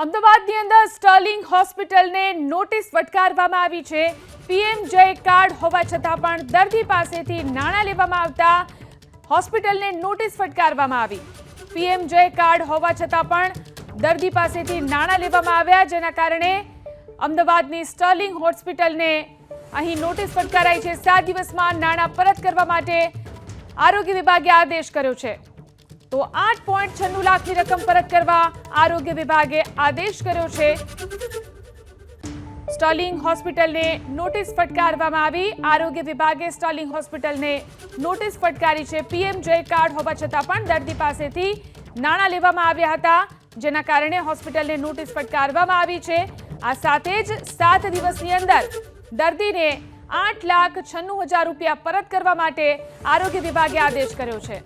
અમદાવાદની અંદર સ્ટર્લિંગ હોસ્પિટલને નોટિસ ફટકારવામાં આવી છે. પીએમ જય કાર્ડ હોવા છતાં પણ દર્દી પાસેથી નાણાં લેવામાં આવતા હોસ્પિટલને નોટિસ ફટકારવામાં આવી. પીએમ જય કાર્ડ હોવા છતાં પણ દર્દી પાસેથી નાણાં લેવામાં આવ્યા, જેના કારણે અમદાવાદની સ્ટર્લિંગ હોસ્પિટલને અહીં નોટિસ ફટકારાઈ છે. સાત દિવસમાં નાણાં પરત કરવા માટે આરોગ્ય વિભાગે આદેશ કર્યો છે. તો આઠ પોઈન્ટ છન્નું લાખની રકમ પરત કરવા આરોગ્ય વિભાગે આદેશ કર્યો છે. સ્ટર્લિંગ હોસ્પિટલને નોટિસ ફટકારવામાં આવી. આરોગ્ય વિભાગે સ્ટર્લિંગ હોસ્પિટલને નોટિસ ફટકારી છે. પીએમ જય કાર્ડ હોવા છતાં પણ દર્દી પાસેથી નાણાં લેવામાં આવ્યા હતા, જેના કારણે હોસ્પિટલને નોટિસ ફટકારવામાં આવી છે. આ સાથે જ સાત દિવસની અંદર દર્દીને આઠ લાખ છન્નું હજાર રૂપિયા પરત કરવા માટે આરોગ્ય વિભાગે આદેશ કર્યો છે.